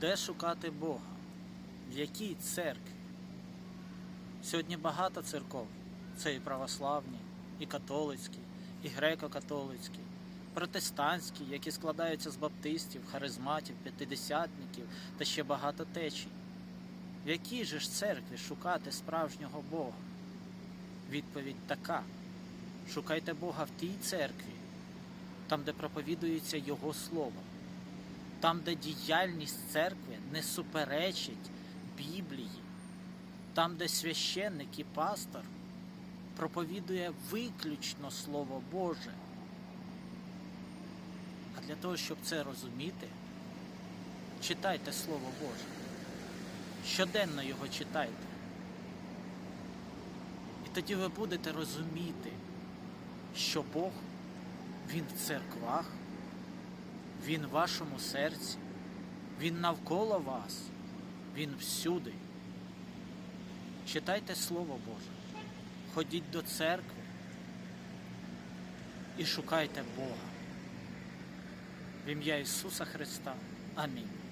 Де шукати Бога? В якій церкві? Сьогодні багато церков. Це і православні, і католицькі, і греко-католицькі, протестантські, які складаються з баптистів, харизматів, п'ятидесятників та ще багато течій. В якій же ж церкві шукати справжнього Бога? Відповідь така: шукайте Бога в тій церкві, там, де проповідується Його Слово, там, де діяльність церкви не суперечить Біблії, там, де священник і пастор проповідує виключно Слово Боже. А для того, щоб це розуміти, читайте Слово Боже. Щоденно його читайте. І тоді ви будете розуміти, що Бог, Він в церквах, Він в вашому серці, Він навколо вас, Він всюди. Читайте Слово Боже, ходіть до церкви і шукайте Бога. В ім'я Ісуса Христа. Амінь.